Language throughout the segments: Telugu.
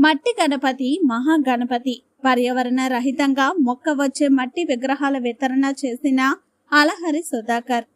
మట్టి గణపతి మహాగణపతి పర్యావరణ రహితంగా మొక్క వచ్చే మట్టి విగ్రహాల వితరణ చేసిన అలహరి సుధాకర్.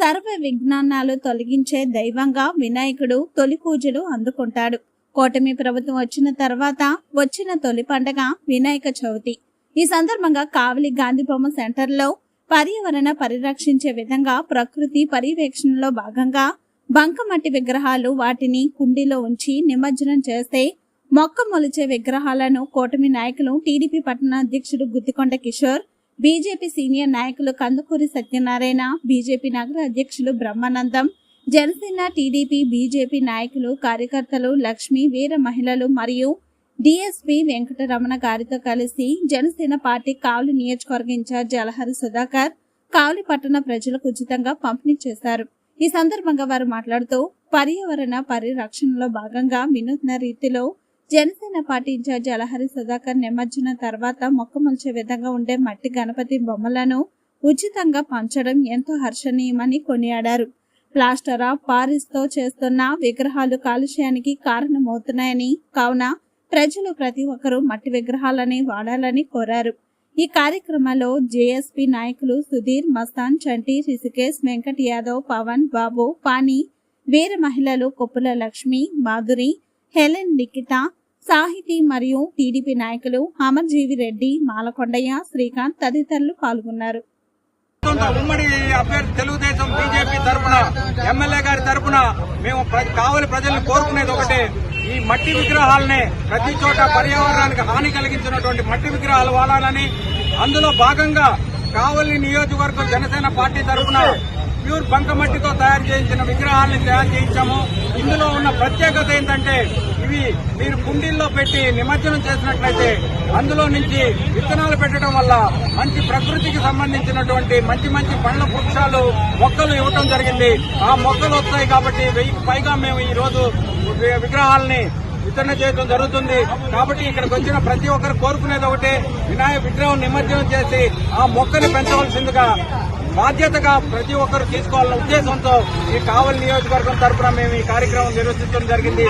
సర్వ విజ్ఞానాలు తొలగించే దైవంగా వినాయకుడు తొలి పూజలు అందుకుంటాడు. కూటమి ప్రభుత్వం వచ్చిన తర్వాత వచ్చిన తొలి పండగ వినాయక చవితి. ఈ సందర్భంగా కావలి గాంధీ బొమ్మ సెంటర్లో పర్యావరణ పరిరక్షించే విధంగా ప్రకృతి పర్యవేక్షణలో భాగంగా బంకమట్టి విగ్రహాలు వాటిని కుండీలో ఉంచి నిమజ్జనం చేస్తే మొక్క మొలిచే విగ్రహాలను కూటమి నాయకులు టీడీపీ పట్టణాధ్యక్షుడు గుత్తికొండ కిషోర్ బీజేపీ సీనియర్ నాయకులు కందుకూరి సత్యనారాయణ బీజేపీ నగర అధ్యక్షులు బ్రహ్మానందం జనసేన టీడీపీ బీజేపీ నాయకులు కార్యకర్తలు లక్ష్మి వీర మహిళలు మరియు డిఎస్పీ వెంకటరమణ గారితో కలిసి జనసేన పార్టీ కావలి నియోజకవర్గ ఇన్ఛార్జ్ అలహరి సుధాకర్ కావలి పట్టణ ప్రజలకు ఉచితంగా పంపిణీ చేశారు. ఈ సందర్భంగా వారు మాట్లాడుతూ పర్యావరణ పరిరక్షణలో భాగంగా వినూత్న రీతిలో జనసేన పార్టీ ఇన్ఛార్జి అలహరి సుధాకర్ నిమజ్జన తర్వాత మొక్క మొలిచే విధంగా ఉండే మట్టి గణపతి బొమ్మలను ఉచితంగా పంచడం ఎంతో హర్షణీయమని కొనియాడారు. ప్లాస్టర్ ఆఫ్ పారిస్తో చేస్తున్న విగ్రహాలు కాలుష్యానికి కారణమవుతున్నాయని కావున ప్రజలు ప్రతి ఒక్కరూ మట్టి విగ్రహాలని వాడాలని కోరారు. ఈ కార్యక్రమంలో జేఎస్పీ నాయకులు సుధీర్ మస్తాన్ చంటి రిషికేశ్ వెంకట్ యాదవ్ పవన్ బాబు పాని వీర మహిళలు కొప్పుల లక్ష్మి మాధురి హెలెన్ నిఖిత సాహితీ మరియు టీడీపీ నాయకులు అమర్జీవి రెడ్డి మాలకొండయ్య శ్రీకాంత్ తదితరులు పాల్గొన్నారు. ఉమ్మడి అభ్యర్థి తెలుగుదేశం బీజేపీ తరపున ఎమ్మెల్యే గారి తరపున మేము ప్ర- కావలి ప్రజల్ని కోరుకునేది ఒకటే ఈ మట్టి విగ్రహాలనే ప్రతి చోట పర్యావరణానికి హాని కలిగించినటువంటి మట్టి విగ్రహాలు వాడాలని. అందులో భాగంగా కావలి నియోజకవర్గం జనసేన పార్టీ తరఫున ప్యూర్ బంకమట్టితో తయారు చేయించిన విగ్రహాలను తయారు చేయించాము. ఇందులో ఉన్న ప్రత్యేకత ఏంటంటే ఇవి మీరు కుండీల్లో పెట్టి నిమజ్జనం చేసినట్లయితే అందులో నుంచి విత్తనాలు పెట్టడం వల్ల మంచి ప్రకృతికి సంబంధించినటువంటి మంచి మంచి పండ్ల వృక్షాలు మొక్కలు ఇవ్వటం జరిగింది. ఆ మొక్కలు వస్తాయి కాబట్టి వెయ్యికి పైగా మేము ఈ రోజు విగ్రహాలని వితరణ చేయడం జరుగుతుంది. కాబట్టి ఇక్కడికి వచ్చిన ప్రతి ఒక్కరు కోరుకునేది ఒకటే వినాయక విగ్రహం నిమజ్జనం చేసి ఆ మొక్కని పెంచవలసిందిగా బాధ్యతగా ప్రతి ఒక్కరు తీసుకోవాలన్న ఉద్దేశంతో ఈ కావలి నియోజకవర్గం తరఫున మేము ఈ కార్యక్రమం నిర్వహించడం జరిగింది.